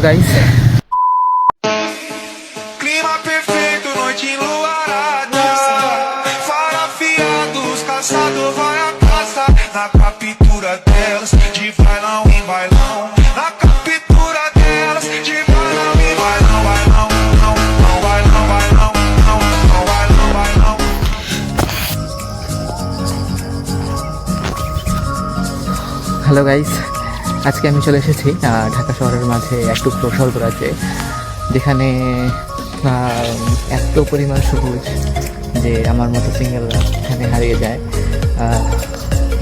vendo. Clima perfeito, noite enluarada. Caçador vai. Na captura delas, de bailão em bailão. Na captura delas, de bailão em bailão. Não, não, bailão, bailão, não, não, bailão, bailão. Hello, guys. আজকে আমি চলে এসেছি ঢাকা শহরের মাঝে একটু প্রসল করাতে যেখানে এত পরিমাণ সবুজ যে আমার মতো সিঙ্গেল এখানে হারিয়ে যায়।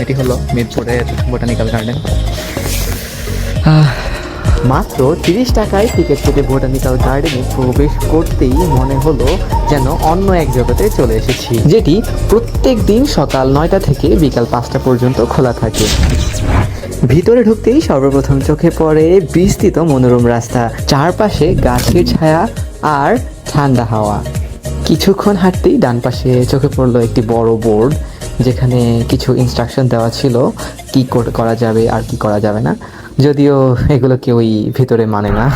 এটি হলো মিরপুরের বোটানিক্যাল গার্ডেন মাত্র তিরিশ টাকায় টিকিট কেটে বোটানিক্যাল গার্ডেনে প্রবেশ করতেই মনে হলো যেন অন্য এক জগতে চলে এসেছি, যেটি প্রত্যেক দিন সকাল নয়টা থেকে বিকাল পাঁচটা পর্যন্ত খোলা থাকে। ভিতরে ঢুকতেই সর্বপ্রথম চোখে পড়ে বিস্তৃত মনোরম রাস্তা, চারপাশে গাছের ছায়া আর ঠান্ডা হাওয়া। কিছুক্ষণ হাঁটতেই ডান পাশে চোখে পড়ল একটি বড় বোর্ড যেখানে কিছু ইনস্ট্রাকশন দেওয়া ছিল, কি করা যাবে আর কি করা যাবে না। যদিও এগুলো কেউই ভিতরে মানে না।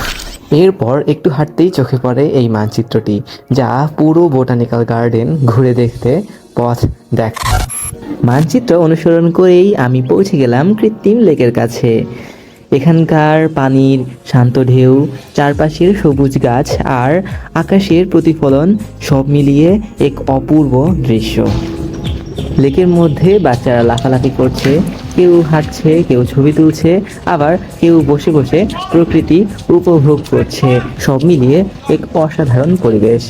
এরপর একটু হাঁটতেই চোখে পড়ে এই মানচিত্রটি, যা পুরো বোটানিক্যাল গার্ডেন ঘুরে দেখতে পথ দেখ মানচিত্র অনুসরণ করেই আমি পৌঁছে গেলাম কৃত্রিম লেকের কাছে। এখানকার পানির শান্ত ঢেউ, চারপাশের সবুজ গাছ আর আকাশের প্রতিফলন সব মিলিয়ে এক অপূর্ব দৃশ্য। লেকের মধ্যে বাচ্চারা লাফালাফি করছে, কেউ হাঁটছে, কেউ ছবি তুলছে, আবার কেউ বসে বসে প্রকৃতি উপভোগ করছে। সব মিলিয়ে এক অসাধারণ পরিবেশ।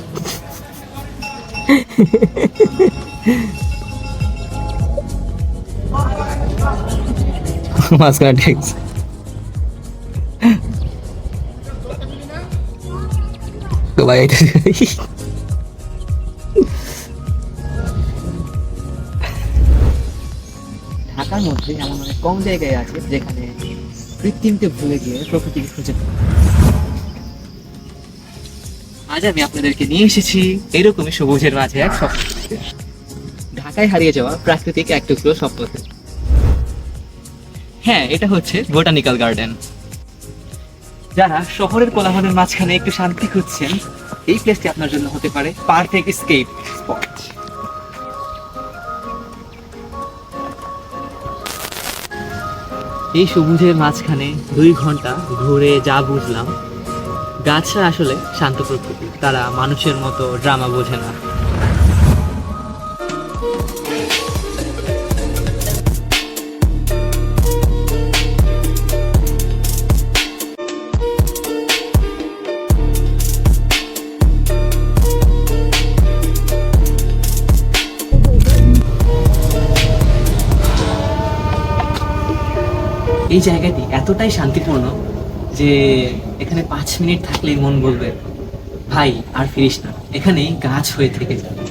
মাঝখানে ভাই ঢাকার মধ্যে এমন অনেক কম জায়গায় আছে যেখানে কৃত্রিমকে ভুলে গিয়ে প্রকৃতিকে খুঁজে আজ আমি আপনাদেরকে নিয়ে এসেছি এরকমই সবুজের মাঝে এক স্বপ্ন ঢাকায় হারিয়ে যাওয়া প্রাকৃতিক এক টুকরো স্বপ্নতে। হ্যাঁ এটা হচ্ছে বোটানিক্যাল গার্ডেন। যারা শহরের কোলাহলের মাঝখানে একটু শান্তি খুঁজছেন, এই প্লেসটি আপনার জন্য হতে পারে পারফেক্ট স্কেপ স্পট। এই সবুজের মাঝখানে দুই ঘণ্টা ঘুরে যা বুঝলাম, গাছরা আসলে শান্ত প্রকৃতি তারা মানুষের মতো ড্রামা বোঝে না। এই জায়গাটি এতটাই শান্তিপূর্ণ যে এখানে পাঁচ মিনিট থাকলেই মন বলবে, ভাই, আর ফিরিস না। এখানে গাছ হয়ে থেকে যাবে।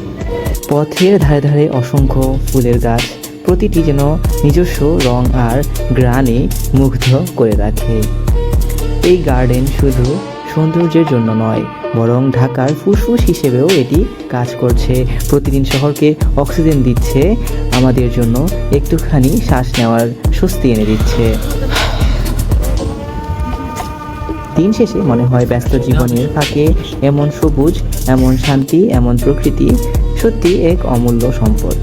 পথের ধারে ধারে অসংখ্য ফুলের গাছ, প্রতিটি যেন নিজস্ব রং আর গ্রানে মুগ্ধ করে রাখে। এই গার্ডেন শুধু সৌন্দর্যের জন্য নয় বরং ঢাকার ফুসফুস হিসেবেও এটি কাজ করছে। প্রতিদিন শহরকে অক্সিজেন দিচ্ছে আমাদের জন্য একটুখানি শ্বাস নেওয়ার স্বস্তি এনে দিচ্ছে। দিন শেষে মনে হয় ব্যস্ত জীবনের ফাঁকে এমন সবুজ এমন শান্তি এমন প্রকৃতি সত্যি এক অমূল্য সম্পদ।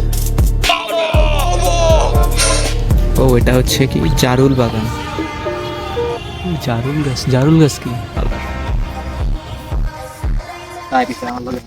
ও এটা হচ্ছে কি? জারুল বাগান। জারুল গাছ জারুল গাছ কি? তাই আমার বলে